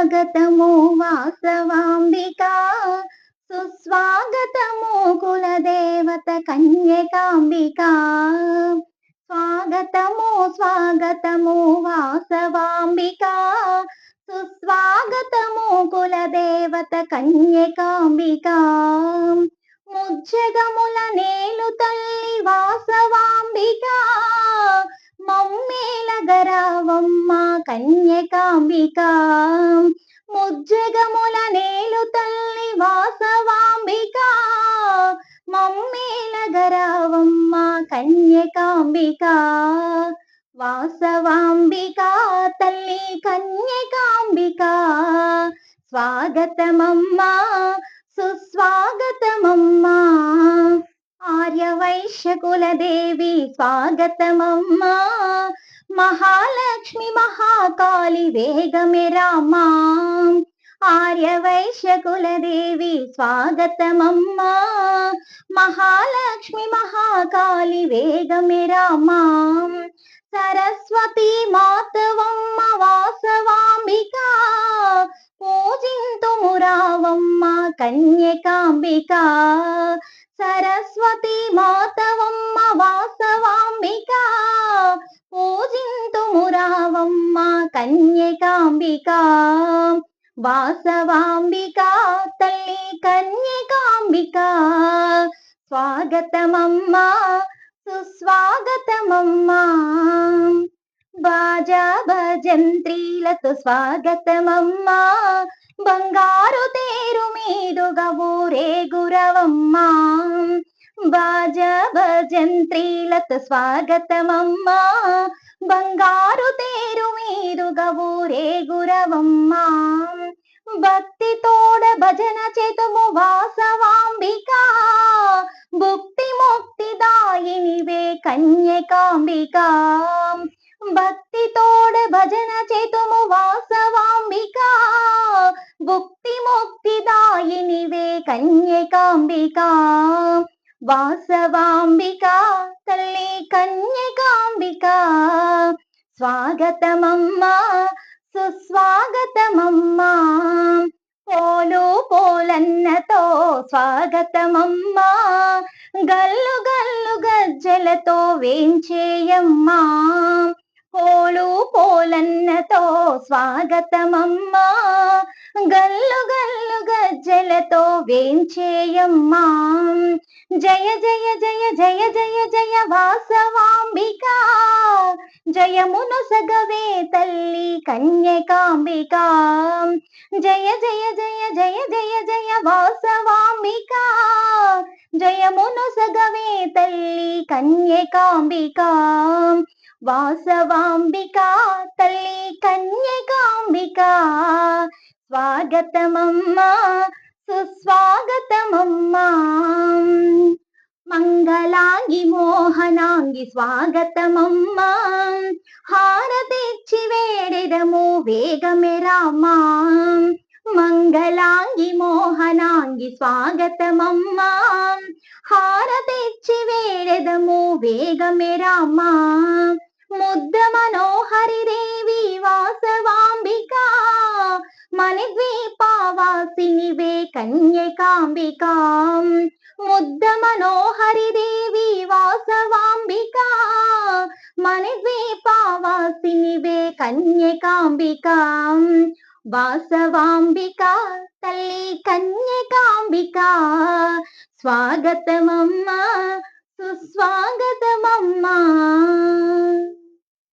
స్వాగతము వాసవాంబికా సుస్వాగతము కులదేవత కన్యకాంబికా. స్వాగతము స్వాగతము వాసవాంబికా సుస్వాగతము కులదేవత కన్యకాంబికా. ముజ్జగముల నేలుత కన్యకాంబిక ముజ్జగముల నేలు తల్లి వాసవాంబిక మమ్మేలగరావమ్మ కన్యకాంబిక వాసవాంబిక తల్లి కన్యకాంబిక స్వాగతమమ్మా సుస్వాగతమమ్మా ఆర్యవైశ్యకులదేవి స్వాగతమమ్మ మహాలక్ష్మి మహాకాళి వేగమే రామా. ఆర్యవైశ్యకులదేవి స్వాగతమమ్మా. మహాలక్ష్మి మహాకాళి వేగమే రామా. సరస్వతి మాతవమ్మ వాసవాంబిక. పూజింతు మురావమ్మ కన్యకాంబిక. సరస్వతి మాతవమ్మ వాసవాంబిక. కన్యకాంబిక వాసవాంబిక తల్లి కన్యకాంబిక. స్వాగతమమ్మా సుస్వాగతమమ్మా. బాజా భజంత్రీలతో స్వాగతమమ్మా. బంగారు తేరు మీదుగా ఊరే గురవమ్మా. బాజా భజంత్రీలతో స్వాగతమమ్మా. బంగారు తేరు కన్యకాంబికాం భక్తి తోడ భజన చేతుము వాసవాంబికా భుక్తి ముక్తి దాయినివే కన్యకాంబిక వాసవాంబిక తల్లి కన్యకాంబిక స్వాగతమమ్మా సుస్వాగతమమ్మా పోలు పోలన్నతో స్వాగతమమ్మా గల్లు గల్లు గజ్జలతో వేంచేయమ్మా. పోలు పోలన్నతో స్వాగతమమ్మా. గల్లు గల్లు గజ్జలతో వేంచేయమ్మా. జయ జయ జయ జయ జయ జయ వాసవ జయమును సగవే తల్లి కన్యకాంబిక. జయ జయ జయ జయ జయ జయ వాసవాంబిక. జయమును సగవే తల్లి కన్యకాంబిక. వాసవాంబిక తల్లి కన్యకాంబిక. స్వాగతమమ్మా సుస్వాగతమమ్మా. మంగళాంగి మోహనాంగి స్వాగతమమ్మా. హారతిచ్చి వేడెదము వేగమే రామా. మంగళాంగి మోహనాంగి స్వాగతమమ్మా. హారతిచ్చి వేడెదము వేగమే రామా. ముద్ద మనోహరి దేవి వాసవాంబిక. మణిద్వీపావాసినివే కన్యకాంబికా. ముద్ద మనోహరి దేవి వాసవాంబిక. మణిద్వీపావాసినివే కన్యకాంబిక. వాసవాంబిక తల్లి కన్యకాంబిక. స్వాగతమమ్మా సుస్వాగతమమ్మా.